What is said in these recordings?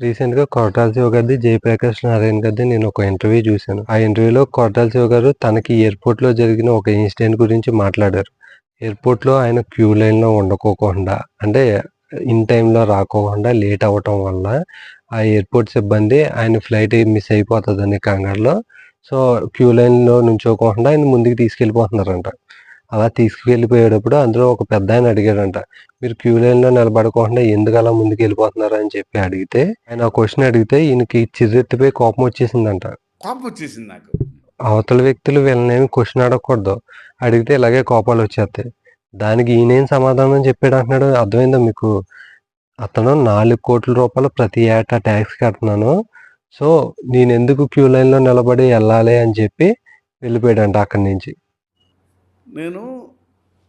రీసెంట్గా కొరటాల శివ గారిది జయప్రకాష్ నారాయణ గారిది నేను ఒక ఇంటర్వ్యూ చూశాను. ఆ ఇంటర్వ్యూలో కొరటాల శివ గారు తనకి ఎయిర్పోర్ట్లో జరిగిన ఒక ఇన్సిడెంట్ గురించి మాట్లాడారు. ఎయిర్పోర్ట్లో ఆయన క్యూ లైన్లో ఉండకోకుండా అంటే ఇన్ టైంలో రాకోకుండా లేట్ అవ్వటం వల్ల ఆ ఎయిర్పోర్ట్ సిబ్బంది ఆయన ఫ్లైట్ మిస్ అయిపోతుందని కంగారులో సో క్యూ లైన్లో నుంచోకుండా ఆయన ముందుకు తీసుకెళ్ళిపోతున్నారంట. అలా తీసుకువెళ్ళిపోయేటప్పుడు అందులో ఒక పెద్ద ఆయన అడిగాడంట మీరు క్యూ లైన్లో నిలబడకుండా ఎందుకు అలా ముందుకు వెళ్ళిపోతున్నారు అని చెప్పి అడిగితే ఆయన ఆ క్వశ్చన్ అడిగితే ఈయనకి చిర్రెత్తిపోయి కోపం వచ్చేసిందంట. కోపం వచ్చేసింది నాకు. అవతల వ్యక్తులు వీళ్ళనేమి క్వశ్చన్ అడగకూడదు. అడిగితే ఇలాగే కోపాలు వచ్చేస్తాయి. దానికి ఈయనేం సమాధానం చెప్పాడు అంటున్నాడు? అర్థమైందా మీకు? అతను నాలుగు కోట్ల రూపాయలు ప్రతి ఏటా ట్యాక్స్ కడుతున్నాను. సో నేను ఎందుకు క్యూ లైన్లో నిలబడి వెళ్ళాలి అని చెప్పి వెళ్ళిపోయాడంట అక్కడి నుంచి. నేను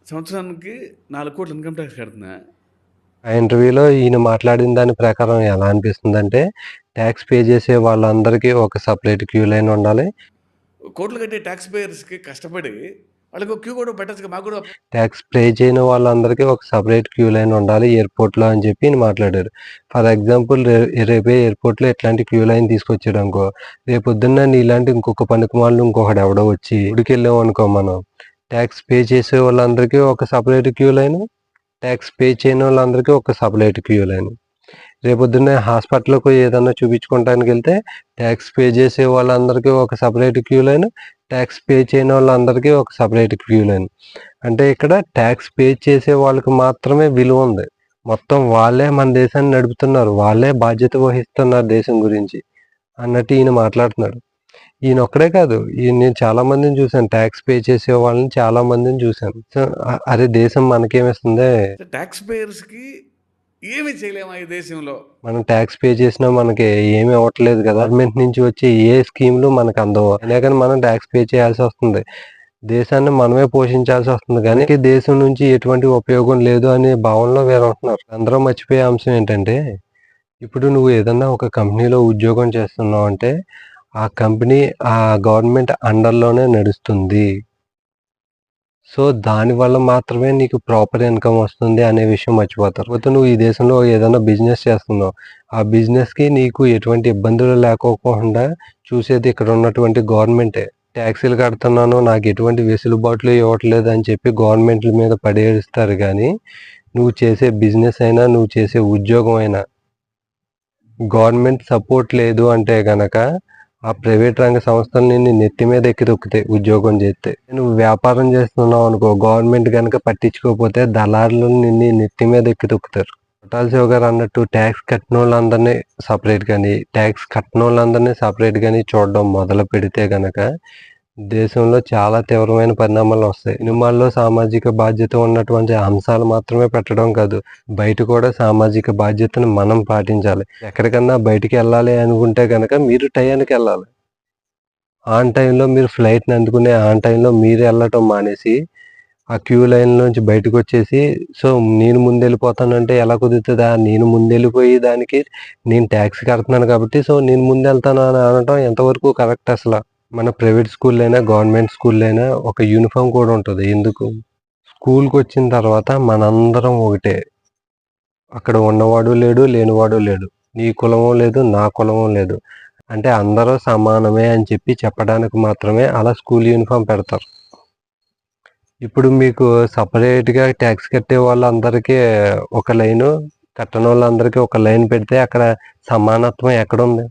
సంవత్సరానికి నాలుగు కోట్ల ఇన్కమ్ ట్యాక్స్ కడుతున్నా. ఆ ఇంటర్వ్యూలో ఈయన మాట్లాడిన దాని ప్రకారం ఎలా అనిపిస్తుందంటే ట్యాక్స్ పే చేసే వాళ్ళందరికీ ఒక సపరేట్ క్యూ లైన్ ఉండాలి. కోట్లు కట్టే ట్యాక్స్ పేయర్స్కి కష్టపడి వాళ్ళకి క్యూ కూడా పెట్టచ్చు మాకు కూడా. ట్యాక్స్ పే చేయని వాళ్ళందరికీ ఒక సపరేట్ క్యూ లైన్ ఉండాలి ఎయిర్పోర్ట్లో అని చెప్పి ఈయన మాట్లాడారు. ఫర్ ఎగ్జాంపుల్ రేపే ఎయిర్పోర్ట్లో ఇట్లాంటి క్యూ లైన్ తీసుకొచ్చాడు అనుకో రేపు పొద్దున్న నీలాంటి ఇంకొక పనికిమాలను ఇంకొకటి ఎవడో వచ్చి గుడికి వెళ్ళాం అనుకో మనం ట్యాక్స్ పే చేసే వాళ్ళందరికీ ఒక separate queue line. Tax pay చేయని వాళ్ళందరికీ ఒక సపరేట్ క్యూ లైన్. రేపొద్దున్నే హాస్పిటల్కి ఏదన్నా చూపించుకోవడానికి వెళ్తే ట్యాక్స్ పే చేసే వాళ్ళందరికీ ఒక separate queue line. Tax pay చేయని వాళ్ళందరికీ ఒక సపరేట్ క్యూ లైన్. అంటే ఇక్కడ ట్యాక్స్ పే చేసే వాళ్ళకి మాత్రమే విలువ ఉంది. మొత్తం వాళ్ళే మన దేశాన్ని నడుపుతున్నారు. వాళ్ళే బాధ్యత వహిస్తున్నారు దేశం గురించి అన్నట్టు ఈయన మాట్లాడుతున్నాడు. ఈయన ఒక్కడే కాదు ఈయన నేను చాలా మందిని చూశాను. ట్యాక్స్ పే చేసే వాళ్ళని చాలా మందిని చూశాను. అరే దేశం మనకేమిస్తుంది? ట్యాక్స్ పేయర్స్కి ఏమి చేయలేము ఈ దేశంలో. మనం ట్యాక్స్ పే చేసినా మనకి ఏమీ అవ్వట్లేదు కదా. గవర్నమెంట్ నుంచి వచ్చే ఏ స్కీమ్లు మనకు అందవు. అయినా కానీ మనం ట్యాక్స్ పే చేయాల్సి వస్తుంది. దేశాన్ని మనమే పోషించాల్సి వస్తుంది. కానీ దేశం నుంచి ఎటువంటి ఉపయోగం లేదు అనే భావనలో వేరే ఉంటున్నారు. అందరూ మర్చిపోయే అంశం ఏంటంటే ఇప్పుడు నువ్వు ఏదన్నా ఒక కంపెనీలో ఉద్యోగం చేస్తున్నావు అంటే ఆ కంపెనీ ఆ గవర్నమెంట్ అండర్లోనే నడుస్తుంది. సో దానివల్ల మాత్రమే నీకు ప్రాపర్ ఇన్కమ్ వస్తుంది అనే విషయం మర్చిపోతారు. కాకపోతే నువ్వు ఈ దేశంలో ఏదైనా బిజినెస్ చేస్తున్నావు. ఆ బిజినెస్కి నీకు ఎటువంటి ఇబ్బందులు లేకోకుండా చూసేది ఇక్కడ ఉన్నటువంటి గవర్నమెంటే. ట్యాక్సీలు కడుతున్నాను నాకు ఎటువంటి వెసులుబాట్లు ఇవ్వట్లేదు అని చెప్పి గవర్నమెంట్ల మీద పడేస్తారు కానీ నువ్వు చేసే బిజినెస్ అయినా నువ్వు చేసే ఉద్యోగం అయినా గవర్నమెంట్ సపోర్ట్ లేదు అంటే కనుక ఆ ప్రైవేట్ రంగ సంస్థలు నిన్ను నెత్తి మీద ఎక్కి తొక్కుతాయి ఉద్యోగం చేస్తే. నువ్వు వ్యాపారం చేస్తున్నావు అనుకో గవర్నమెంట్ కనుక పట్టించుకోకపోతే దళారులు నిన్ను నెత్తి మీద ఎక్కి తొక్కుతారు. కొట్టాల శివ గారు అన్నట్టు ట్యాక్స్ కట్టిన వాళ్ళందరినీ సపరేట్ కానీ ట్యాక్స్ కట్టిన వాళ్ళందరినీ సపరేట్ కానీ చూడడం మొదలు పెడితే కనుక దేశంలో చాలా తీవ్రమైన పరిణామాలు వస్తాయి. సినిమాల్లో సామాజిక బాధ్యత ఉన్నటువంటి అంశాలు మాత్రమే పెట్టడం కాదు బయట కూడా సామాజిక బాధ్యతను మనం పాటించాలి. ఎక్కడికన్నా బయటికి వెళ్ళాలి అనుకుంటే కనుక మీరు టయానికి వెళ్ళాలి. ఆన్ టైంలో మీరు ఫ్లైట్ని అందుకునే ఆన్ టైంలో మీరు వెళ్ళటం మానేసి ఆ క్యూ లైన్ నుంచి బయటకు వచ్చేసి సో నేను ముందు వెళ్ళిపోతానంటే ఎలా కుదురుతుందా? నేను ముందు వెళ్ళిపోయి దానికి నేను ట్యాక్సీ కడుతున్నాను కాబట్టి సో నేను ముందు వెళ్తాను అని అనటం ఎంతవరకు కరెక్ట్ అసలు? మన ప్రైవేట్ స్కూల్ అయినా గవర్నమెంట్ స్కూల్ అయినా ఒక యూనిఫామ్ కూడా ఉంటుంది. ఎందుకు? స్కూల్కి వచ్చిన తర్వాత మనందరం ఒకటే. అక్కడ ఉన్నవాడు లేడు లేనివాడు లేడు. నీ కులమో లేదు నా కులమో లేదు. అంటే అందరూ సమానమే అని చెప్పి చెప్పడానికి మాత్రమే అలా స్కూల్ యూనిఫామ్ పెడతారు. ఇప్పుడు మీకు సపరేట్గా ట్యాక్స్ కట్టే వాళ్ళందరికీ ఒక లైను కట్టని వాళ్ళందరికీ ఒక లైన్ పెడితే అక్కడ సమానత్వం ఎక్కడ ఉంది